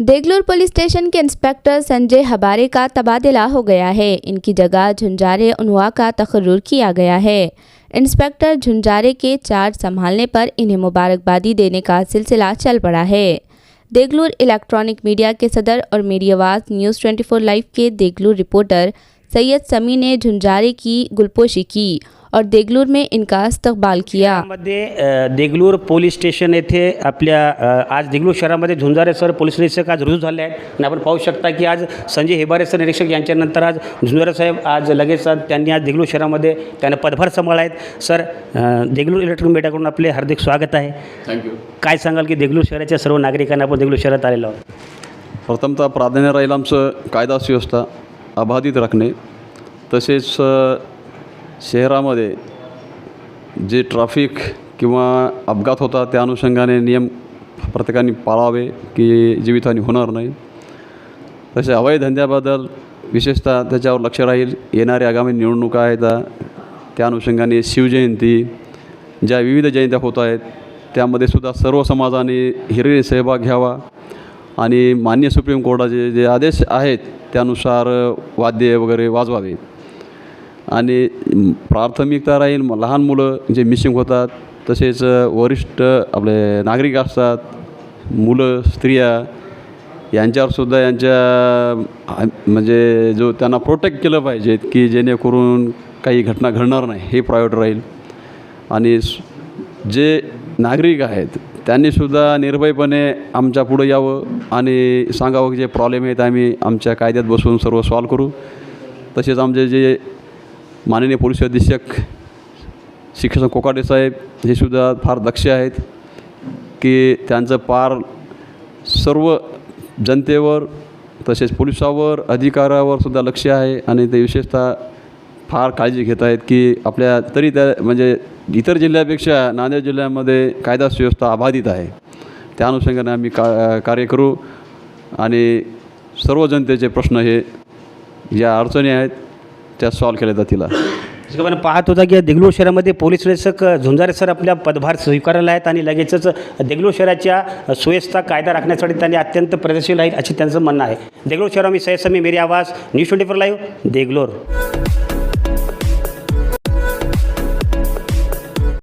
Deglur police station के inspector Sanjay Habare का तबादला हो गया है। इनकी जगह झुंझारे उनवा का तकर्र किया गया है। इंस्पेक्टर झुंझारे के चार्ज संभालने पर इन्हें मुबारकबादी देने का सिलसिला चल पड़ा है। देगलूर इलेक्ट्रॉनिक मीडिया के सदर और मीडियावाज न्यूज़ 24 लाइव के देगलूर रिपोर्टर सैयद समी ने झुंझारे की गुलपोशी की और देगलूर में इनका इस्तकबाल किया। मध्ये देगलूर पोलीस स्टेशन येथे आपल्या आज देगलूर शहरामध्ये झुंजारे सर पोलीस निरीक्षक आज रुजू झाले आहेत. आणि आपण पाहू शकता की आज संजय हेबारे सर निरीक्षक यांच्यानंतर आज झुंजारे साहेब आज लगेच आज त्यांनी आज देगलूर शहरामध्ये त्यांना पदभार सांभाळला आहेत सर देगलूर इलेक्ट्रॉनिक मीडियाकडून आपले हार्दिक स्वागत आहे. थँक्यू काय सांगाल की देगलूर शहराच्या सर्व नागरिकांना आपण देगलूर शहरात आलेलो आहोत? प्रथमतः प्राधान्य राहील आमचं कायदा सुव्यवस्था अबाधित राखणे. तसेच शहरामध्ये जे ट्रॅफिक किंवा अपघात होतात त्या अनुषंगाने नियम प्रत्येकाने पाळावे की जीवितहानी होणार नाही. तसे हवाई धंद्याबद्दल विशेषतः त्याच्यावर लक्ष राहील. येणाऱ्या आगामी निवडणुका आहेत त्या अनुषंगाने शिवजयंती ज्या विविध जयंत्या होत आहेत त्यामध्ये सुद्धा सर्व समाजाने हिरिरी सहभाग घ्यावा. आणि मान्य सुप्रीम कोर्टाचे जे आदेश आहेत त्यानुसार वाद्य वगैरे वाजवावे. आणि प्राथमिकता राहील लहान मुलं जे मिसिंग होतात तसेच वरिष्ठ आपले नागरिक असतात मुलं स्त्रिया यांच्यावरसुद्धा यांच्या म्हणजे जो त्यांना प्रोटेक्ट केलं पाहिजेत की जेणेकरून काही घटना घडणार नाही हे प्रायोरिटी राहील. आणि जे नागरिक आहेत त्यांनीसुद्धा निर्भयपणे आमच्या पुढं यावं आणि सांगावं की जे प्रॉब्लेम आहेत आम्ही आमच्या कायद्यात बसून सर्व सॉल्व करू. तसेच आमचे जे माननीय पोलीस अधीक्षक शिक्षण कोकाटे साहेब हे सुद्धा फार दक्ष आहेत की त्यांचं पार सर्व जनतेवर तसेच पोलिसावर अधिकारावर सुद्धा लक्ष आहे आणि ते विशेषतः फार काळजी घेत आहेत की आपल्या तरी त्या म्हणजे इतर जिल्ह्यापेक्षा नांदेड जिल्ह्यामध्ये कायदा सुव्यवस्था अबाधित आहे. त्या अनुषंगाने आम्ही का कार्य करू आणि सर्व जनतेचे प्रश्न हे ज्या अडचणी आहेत. त्या सॉल्व केल्या जातील. पण पाहत होता की देगलूर शहरामध्ये पोलीस निरीक्षक झुंजारे सर आपल्या पदभार स्वीकारला आहेत आणि लगेचच देगलूर शहराच्या सुव्यवस्था कायदा राखण्यासाठी त्यांनी अत्यंत प्रयत्नशील आहेत असे त्यांचं म्हणणं आहे. देगलूर शहरामध्ये सैयद समी मेरी आवाज news twenty four live Degloor.